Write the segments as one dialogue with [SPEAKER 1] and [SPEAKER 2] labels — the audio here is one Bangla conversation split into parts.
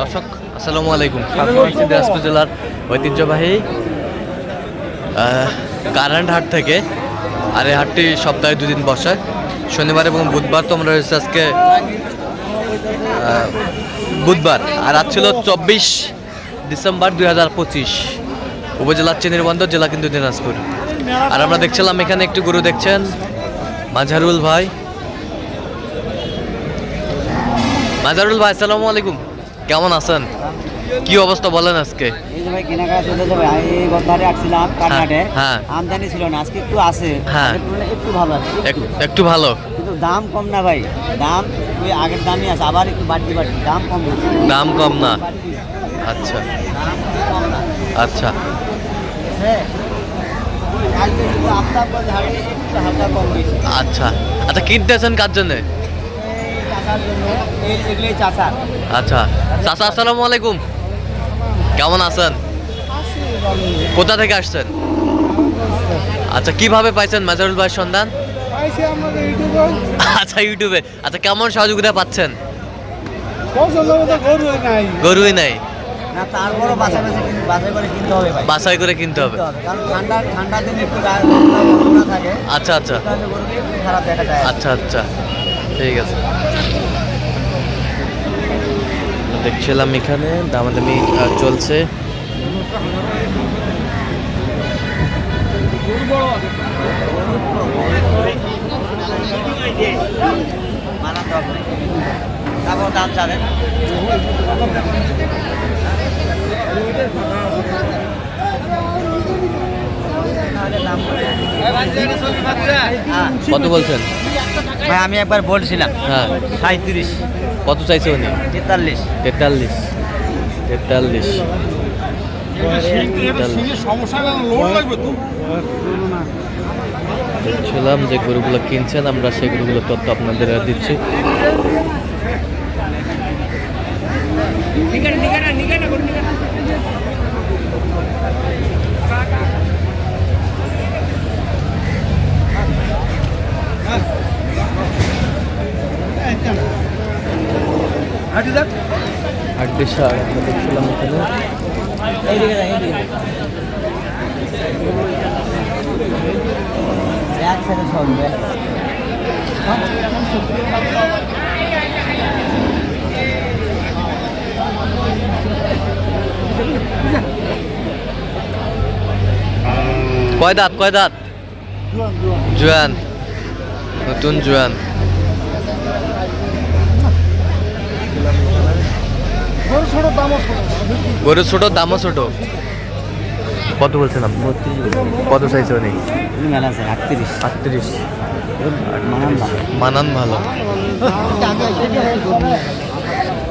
[SPEAKER 1] দর্শক আসসালামু আলাইকুম। দিনাজপুর জেলার ঐতিহ্যবাহী কারেন্ট হাট থেকে আর এই হাটটি সপ্তাহে দুদিন বসে। শনিবার এবং বুধবার তো আমরা রয়েছে আজকে বুধবার। আর আজ ছিল চব্বিশ ডিসেম্বর দুই হাজার পঁচিশ। উপজেলার চিনিরবন্দর জেলা কিন্তু দিনাজপুর। আর আমরা দেখছিলাম এখানে একটু গরু দেখছেন মাঝারুল ভাই। মাজারুল ভাই আসসালামু আলাইকুম। কেমন আছেন? কি অবস্থা বলেন আজকে?
[SPEAKER 2] এই যে ভাই কেনাকাটা চলতে যাবে আমি এই গতবারে আসছিলাম কারখাটে
[SPEAKER 1] হ্যাঁ।
[SPEAKER 2] আমদানি ছিল না আজকে একটু আছে
[SPEAKER 1] হ্যাঁ।
[SPEAKER 2] একটু ভালো আছে
[SPEAKER 1] একটু। ভালো।
[SPEAKER 2] কিন্তু দাম কম না ভাই দাম ওই আগের দামই আছে আবার একটু বাড়তি বাড়তি দাম কম না।
[SPEAKER 1] দাম কম না? আচ্ছা। আচ্ছা।
[SPEAKER 2] হয়েছে।
[SPEAKER 1] আচ্ছা। আচ্ছা কিনতেছেন কার জন্য? আচ্ছা চাচা আসসালামু আলাইকুম কেমন আছেন কোথা থেকে আসছেন আচ্ছা কীভাবে পাইছেন মাজারুল ভাইয়ের সন্ধান আচ্ছা ইউটিউবে আচ্ছা কেমন সহযোগিতা পাচ্ছেন গরুই নাই
[SPEAKER 2] বাছাই করে কিনতে হবে ভাই
[SPEAKER 1] আচ্ছা আচ্ছা আচ্ছা আচ্ছা ঠিক আছে দেখছিলাম এখানে দামাদামি দামি চলছে
[SPEAKER 2] দাম।
[SPEAKER 1] কত বলছেন?
[SPEAKER 2] ভাই আমি একবার বলছিলাম।
[SPEAKER 1] হ্যাঁ।
[SPEAKER 2] সাঁত্রিশ
[SPEAKER 1] কত চাইছে উনি?
[SPEAKER 2] তেতাল্লিশ।
[SPEAKER 1] তেতাল্লিশ। তেতাল্লিশ। দেখছিলাম যে গরুগুলো কিনছেন আমরা সেই গরুগুলোর তথ্য আপনাদের দিচ্ছি। এখানে
[SPEAKER 2] এইদিকে যাই এইদিকে এক সেকেন্ড সব
[SPEAKER 1] কয় দাঁত? কয় দাঁত জোয়ান। নতুন জোয়ান।
[SPEAKER 3] গরু ছোট দামও ছোট।
[SPEAKER 1] কত বলছেন আপনি? কত চাইছে উনি?
[SPEAKER 2] আটত্রিশ।
[SPEAKER 1] আটত্রিশ
[SPEAKER 2] মানান
[SPEAKER 1] ভালো।
[SPEAKER 2] না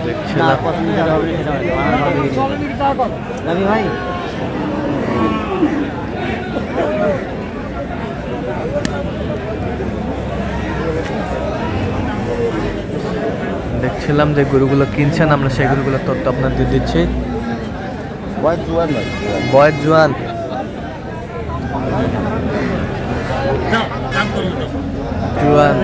[SPEAKER 1] দেখছিলাম
[SPEAKER 2] পছন্দ যেটা হবে সেটা হবে। মানান ভালো বিক্রি করবে। রবি ভাই
[SPEAKER 1] দেখছিলাম যে গরুগুলো কিনছেন আমরা সেই গরুগুলোর তথ্য আপনাদের দিচ্ছি। বয়ের জোয়ান জোয়ান।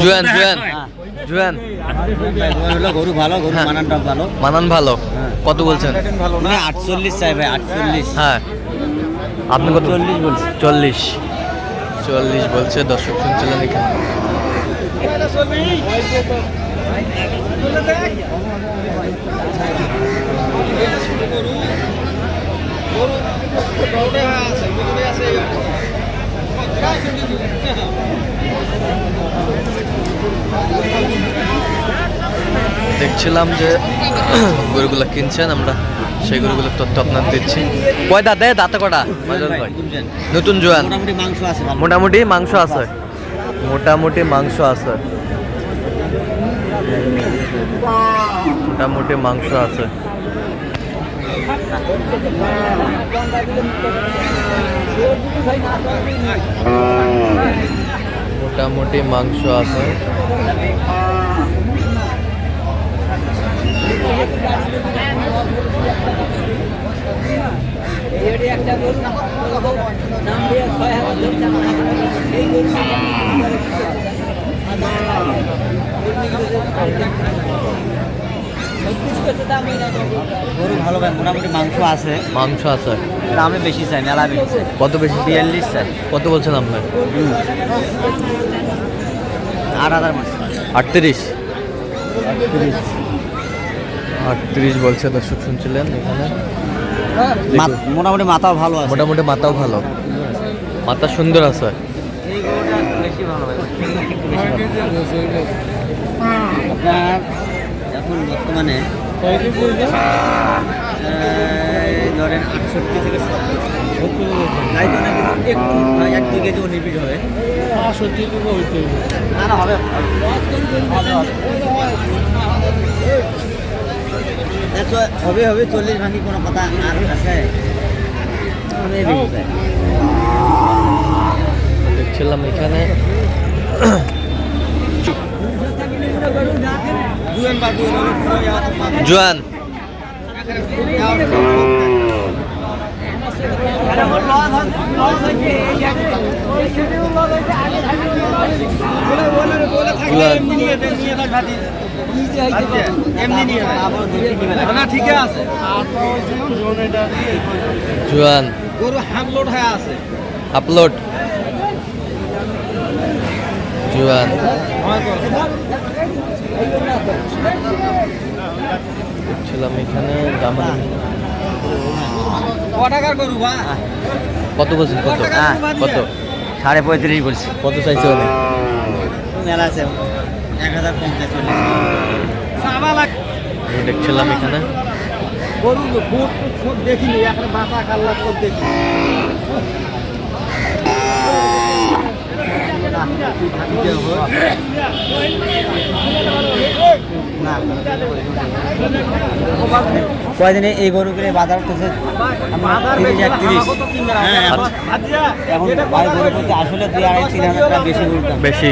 [SPEAKER 1] জোয়ান জোয়ান
[SPEAKER 2] হ্যাঁ
[SPEAKER 1] জোয়ান
[SPEAKER 2] গরু ভালো গরু
[SPEAKER 1] হ্যাঁ।
[SPEAKER 2] মানানটা ভালো
[SPEAKER 1] মানান ভালো
[SPEAKER 2] হ্যাঁ।
[SPEAKER 1] কত বলছেন
[SPEAKER 2] মানে আটচল্লিশ চাই ভাই আটচল্লিশ
[SPEAKER 1] হ্যাঁ আপনি কত
[SPEAKER 2] চল্লিশ বলছি
[SPEAKER 1] চল্লিশ চল্লিশ বলছে দর্শক শুনছিলেন এখানে দেখছিলাম যে গরুগুলো কিনছেন আমরা সেই গরুগুলোর তথ্য আপনার দিচ্ছি। কয় দাঁত দেয় দাঁতে কটা? নতুন জোয়ান।
[SPEAKER 2] মোটামুটি মাংস আছে।
[SPEAKER 1] মোটামুটি মাংস আছে। মোটামুটি মাংস আছে। মোটামুটি মাংস আছে।
[SPEAKER 2] গরু ভালো ভাই মোটামুটি মাংস আছে।
[SPEAKER 1] মাংস আছে।
[SPEAKER 2] দামে বেশি চাই মেলা বেশি
[SPEAKER 1] কত বেশি?
[SPEAKER 2] বিয়াল্লিশ চাই।
[SPEAKER 1] কত বলছেন আপনার
[SPEAKER 2] আট হাজার আটত্রিশ।
[SPEAKER 1] আটত্রিশ। আটত্রিশ বলছে দর্শক শুনছিলেন এখানে।
[SPEAKER 2] মোটামুটি মাথাও ভালো আছে।
[SPEAKER 1] মোটামুটি মাথাও ভালো। মাথা সুন্দর আছে।
[SPEAKER 2] বেশি ভালো ভাই আপনার এখন বর্তমানে ধরেন আটষট্টি থেকে এক দুই কেজি নিবিড় হবে? না না হবে। হবে হবে চল্লিশ ভাঙি কোনো কথা আর আছে? চাই।
[SPEAKER 1] দেখছিলাম এখানে। জোয়ান।
[SPEAKER 3] আছে
[SPEAKER 1] জোয়ান।
[SPEAKER 3] গরু হয়ে আছে
[SPEAKER 1] আপলোড জোয়ান দেখছিলাম এখানে দামাদামি কত বলছেন? কত? কত?
[SPEAKER 2] সাড়ে পঁয়ত্রিশ বলছি।
[SPEAKER 1] কত চাইছে অনেক
[SPEAKER 2] মেলা আছে। এক হাজার পঞ্চাশ চল্লিশ।
[SPEAKER 3] সাবা লাখ।
[SPEAKER 1] আমি দেখছিলাম এখানে।
[SPEAKER 3] গরু ফুট ফুট দেখিনি এখন বাঁচা কাল্লা ফুট দেখি
[SPEAKER 2] কয়দিনে এই গরুগুলো বাজার করছে তিরিশ একত্রিশ। হ্যাঁ এখন ভাই গরু আসলে দুই আড়াই তিন হাজার টাকা বেশি গরুর
[SPEAKER 1] বেশি।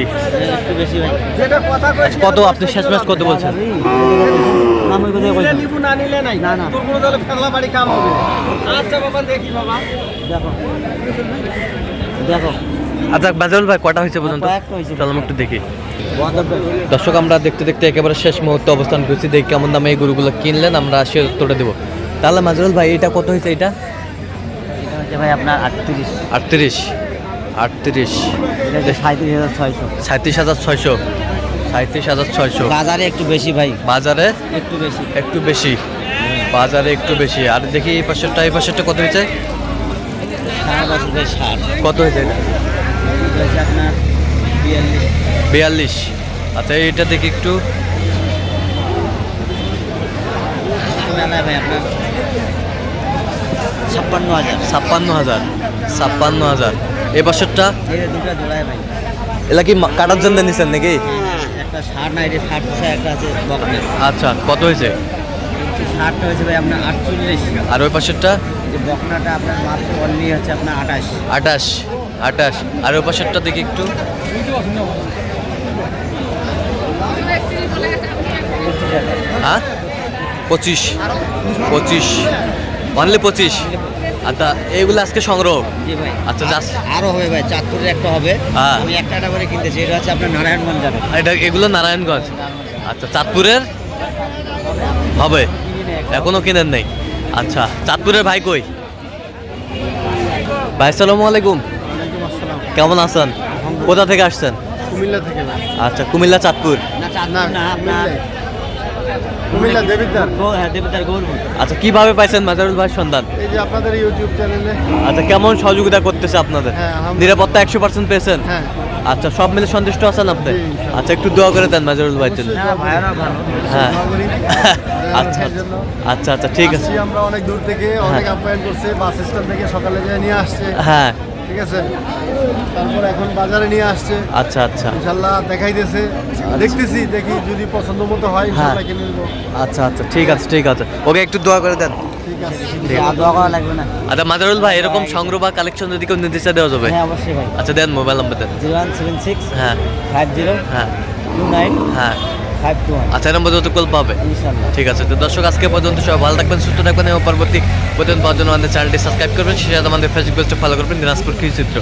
[SPEAKER 2] একটু বেশি ভাই
[SPEAKER 3] যেটা কথা কই
[SPEAKER 1] আচ্ছা, কত আপনি শেষ ম্যাচ কত বলছেন?
[SPEAKER 2] নাম কোথায়
[SPEAKER 3] নিলে
[SPEAKER 2] বলছেন
[SPEAKER 3] না নিলে নাই।
[SPEAKER 2] না, না।
[SPEAKER 3] তোর কোনো তাহলে ফেলা বাড়ি কাম হবে। আচ্ছা বাবা দেখি বাবা।
[SPEAKER 2] দেখো। দেখো।
[SPEAKER 1] আচ্ছা বাজারুল ভাই কটা হয়েছে পর্যন্ত? চলো আমি একটু দেখি। দর্শক আমরা দেখতে দেখতে একেবারে শেষ মুহূর্তে অবস্থান করছি। দেখি কেমন দামে এই গরুগুলো কিনলেন আমরা সে উত্তরটা দেবো। তাহলে মাজরুল ভাই এটা কত হয়েছে এটা?
[SPEAKER 2] ভাই আপনার আটত্রিশ।
[SPEAKER 1] আটত্রিশ। আটত্রিশ।
[SPEAKER 2] সাঁত্রিশ হাজার ছয়শো।
[SPEAKER 1] সাঁত্রিশ হাজার ছয়শো।
[SPEAKER 2] বাজারে একটু বেশি ভাই।
[SPEAKER 1] বাজারে?
[SPEAKER 2] একটু বেশি।
[SPEAKER 1] একটু বেশি। বাজারে একটু বেশি। আর দেখি এই পাশেরটা এই পাশেরটা কত হয়েছে
[SPEAKER 2] সাড়ে বছর ভাই ষাট
[SPEAKER 1] কত হয়েছে এটা?
[SPEAKER 2] এটা বিয়াল্লিশ।
[SPEAKER 1] আচ্ছা এইটা দেখি একটু।
[SPEAKER 2] ছাপ্পান্ন হাজার।
[SPEAKER 1] ছাপ্পান্ন হাজার। ছাপ্পান্ন হাজার। এলা কি মা- কাটার জন্য নিছেন নাকি?
[SPEAKER 2] একটা ষাট না এটা ষাট একটা আছে
[SPEAKER 1] আচ্ছা কত হয়েছে?
[SPEAKER 2] ষাটটা হয়েছে ভাই আপনার আটচল্লিশ।
[SPEAKER 1] আর ওই পাশেরটা?
[SPEAKER 2] যে বকনাটা আপনার মাত্র অনলি হচ্ছে আপনার আঠাশ
[SPEAKER 1] আটাশ আটাশ। আর ওই পাশেরটা দেখি একটু। হ্যাঁ? পঁচিশ পঁচিশ। অনলি পঁচিশ? আচ্ছা এইগুলো আজকে সংগ্রহ? আচ্ছা, just-
[SPEAKER 2] আরও হবে ভাই চাঁদপুরের একটা হবে।
[SPEAKER 1] হ্যাঁ।
[SPEAKER 2] আমি একটা একটা করে কিনতেছি এটা হচ্ছে আপনার নারায়ণগঞ্জ যাবে
[SPEAKER 1] এটা এগুলো নারায়ণগঞ্জ। আচ্ছা চাঁদপুরের? হবে। এখনও কেনেন নেই? আচ্ছা চাঁদপুরের ভাই কই? ভাই সালামু আলাইকুম। কেমন আছেন? কোথা থেকে আসছেন?
[SPEAKER 3] কুমিল্লা থেকে
[SPEAKER 1] আচ্ছা কুমিল্লা চাঁদপুর।
[SPEAKER 3] কুমিল্লা। দেবিদ্বার।
[SPEAKER 2] হ্যাঁ
[SPEAKER 1] আচ্ছা কীভাবে পাইছেন মাজারুল ভাই সন্ধান?
[SPEAKER 3] এই যে আপনাদের ইউটিউব চ্যানেলে।
[SPEAKER 1] আচ্ছা কেমন সহযোগিতা করতেছে আপনাদের?
[SPEAKER 3] হ্যাঁ,
[SPEAKER 1] নিরাপত্তা একশো পার্সেন্ট পেয়েছেন?
[SPEAKER 3] হ্যাঁ।
[SPEAKER 1] আচ্ছা সব মিলে সন্তুষ্ট আছেন আপনি? আচ্ছা একটু দোয়া করে দেন মাজারুল ভাই জন্য হ্যাঁ। আচ্ছা আচ্ছা। আচ্ছা ঠিক আছে।
[SPEAKER 3] আমরা অনেক দূর থেকে অনেক আপ্যায়ন করছে বাস স্ট্যান্ড থেকে সকালে যায় নিয়ে আসছে।
[SPEAKER 1] হ্যাঁ।
[SPEAKER 3] ঠিক আছে? তারপর এখন বাজারে নিয়ে আসছে।
[SPEAKER 1] আচ্ছা আচ্ছা।
[SPEAKER 3] ইনশাল্লাহ দেখাইতেছে। দেখতেছি দেখি যদি পছন্দ মতো হয়। ইনশাল্লাহ কিনে নেব।
[SPEAKER 1] আচ্ছা আচ্ছা ঠিক আছে ঠিক আছে। ওকে একটু দোয়া করে দেন। আচ্ছা ভাই এরকম সংগ্রহ বা কালেকশন যদি কেউ দেওয়া যাবে?
[SPEAKER 2] হ্যাঁ অবশ্যই ভাই।
[SPEAKER 1] আচ্ছা দেন মোবাইল নাম্বার দেন।
[SPEAKER 2] জিরো ওয়ান সেভেন সিক্স
[SPEAKER 1] হ্যাঁ।
[SPEAKER 2] ফাইভ জিরো
[SPEAKER 1] হ্যাঁ।
[SPEAKER 2] টু নাইন
[SPEAKER 1] হ্যাঁ। আচ্ছা নম্বর যত কল পাবে। ঠিক আছে তো দর্শক আজকে পর্যন্ত সবাই ভালো থাকবেন সুস্থ থাকবেন এবং পরবর্তী পর্যন্ত পাওয়ার জন্য আমাদের চ্যানেলটি সাবস্ক্রাইব করবেন। সেটা আমাদের ফেসবুক পেজটা ফলো করবেন দিনাজপুর কৃষি চিত্র।